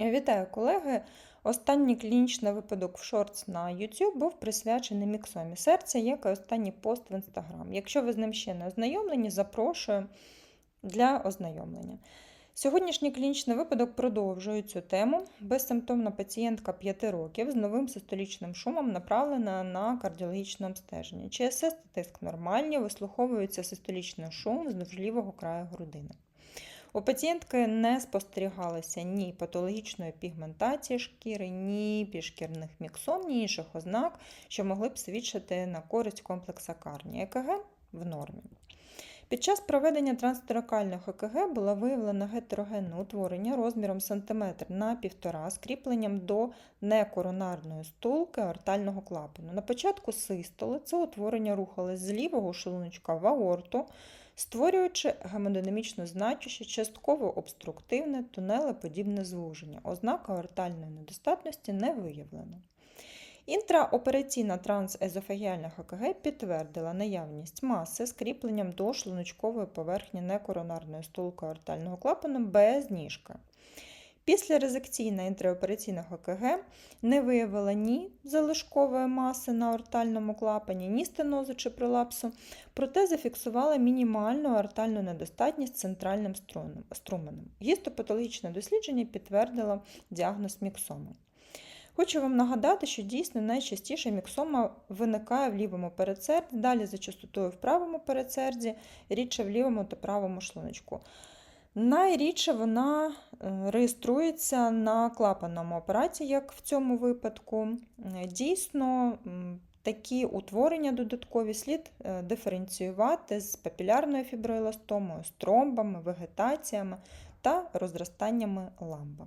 Вітаю, колеги! Останній клінічний випадок в шортс на YouTube був присвячений міксомі серця, як і останній пост в Instagram. Якщо ви з ним ще не ознайомлені, запрошую для ознайомлення. Сьогоднішній клінічний випадок продовжує цю тему. Безсимптомна пацієнтка 5 років з новим систолічним шумом направлена на кардіологічне обстеження. ЧСС та тиск нормальні, вислуховується систолічний шум вздовж лівого краю грудини. У пацієнтки не спостерігалося ні патологічної пігментації шкіри, ні підшкірних міксом, ні інших ознак, що могли б свідчити на користь комплекса карні. ЕКГ в нормі. Під час проведення трансторакальних ЕКГ було виявлено гетерогенне утворення розміром сантиметр на півтора з кріпленням до некоронарної стулки аортального клапану. На початку систоли це утворення рухалось з лівого шлуночка в аорту, створюючи гемодинамічно значуще, частково обструктивне тунелеподібне звуження. Ознака ортальної недостатності не виявлено. Інтраопераційна трансезофагіальна ХКГ підтвердила наявність маси з кріпленням до шлуночкової поверхні некоронарної стулки ортального клапану без ніжки. Після резекційна інтраопераційна ЕКГ не виявила ні залишкової маси на аортальному клапані, ні стенозу чи пролапсу, проте зафіксувала мінімальну аортальну недостатність центральним струменем. Гістопатологічне дослідження підтвердило діагноз міксоми. Хочу вам нагадати, що дійсно найчастіше міксома виникає в лівому передсерді, далі за частотою в правому передсерді, рідше в лівому та правому шлуночку. Найрідше вона е, реєструється на клапанному апараті, як в цьому випадку. Дійсно, такі утворення додаткові слід е, диференціювати з папілярною фіброеластомою, з тромбами, вегетаціями та розростаннями ламба.